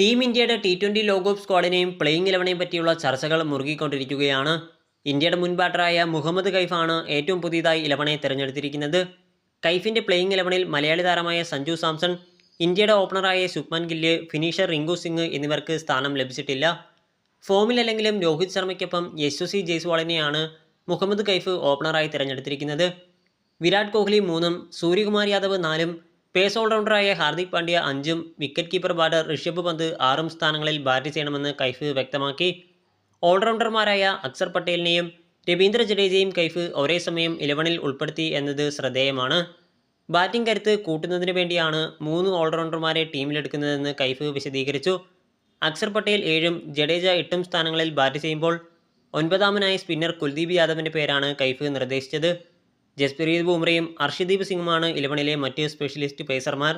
Team ഇന്ത്യയുടെ T twenty world cup സ്ക്വാഡിനെയും playing ഇലവനെയും പറ്റിയുള്ള ചർച്ചകൾ മുറുകിക്കൊണ്ടിരിക്കുകയാണ്. ഇന്ത്യയുടെ മുൻ ബാറ്ററായ മുഹമ്മദ് കൈഫാണ് ഏറ്റവും പുതിയതായി ഇലവനെ തിരഞ്ഞെടുത്തിരിക്കുന്നത്. കൈഫിന്റെ പ്ലേയിങ് ഇലവനിൽ മലയാളി താരമായ സഞ്ജു സാംസൺ ഇന്ത്യയുടെ ഓപ്പണറായ ശുഭ്മൻ ഗില്ല് ഫിനിഷർ റിങ്കു സിംഗ് എന്നിവർക്ക് സ്ഥാനം ലഭിച്ചിട്ടില്ല. ഫോമിലല്ലെങ്കിലും രോഹിത് ശർമ്മയ്ക്കൊപ്പം യശസ്വി ജയ്സ്വാളിനെയാണ് മുഹമ്മദ് കൈഫ് ഓപ്പണറായി തിരഞ്ഞെടുത്തിരിക്കുന്നത്. വിരാട് കോഹ്ലി മൂന്നും സൂര്യകുമാർ യാദവ് നാലും പേസ് ഓൾറൗണ്ടറായ ഹാർദിക് പാണ്ഡ്യ അഞ്ചും wicket keeper batter Rishabh Pant ആറും സ്ഥാനങ്ങളിൽ ബാറ്റ് ചെയ്യണമെന്ന് കൈഫ് വ്യക്തമാക്കി. ഓൾറൗണ്ടർമാരായ അക്സർ പട്ടേലിനെയും രവീന്ദ്ര ജഡേജയും കൈഫ് ഒരേ സമയം ഇലവനിൽ ഉൾപ്പെടുത്തി എന്നത് ശ്രദ്ധേയമാണ്. ബാറ്റിംഗ് കരുത്ത് കൂട്ടുന്നതിന് വേണ്ടിയാണ് മൂന്ന് ഓൾറൗണ്ടർമാരെ ടീമിലെടുക്കുന്നതെന്ന് കൈഫ് വിശദീകരിച്ചു. അക്സർ പട്ടേൽ ഏഴും ജഡേജ എട്ടും സ്ഥാനങ്ങളിൽ ബാറ്റ് ചെയ്യുമ്പോൾ ഒൻപതാമനായ സ്പിന്നർ കുൽദീപ് യാദവിന്റെ പേരാണ് കൈഫ് നിർദ്ദേശിച്ചത്. ജസ്പ്രീത് ബുംറയും അർഷദീപ് സിംഗുമാണ് ഇലവനിലെ മറ്റ് സ്പെഷ്യലിസ്റ്റ് പേസർമാർ.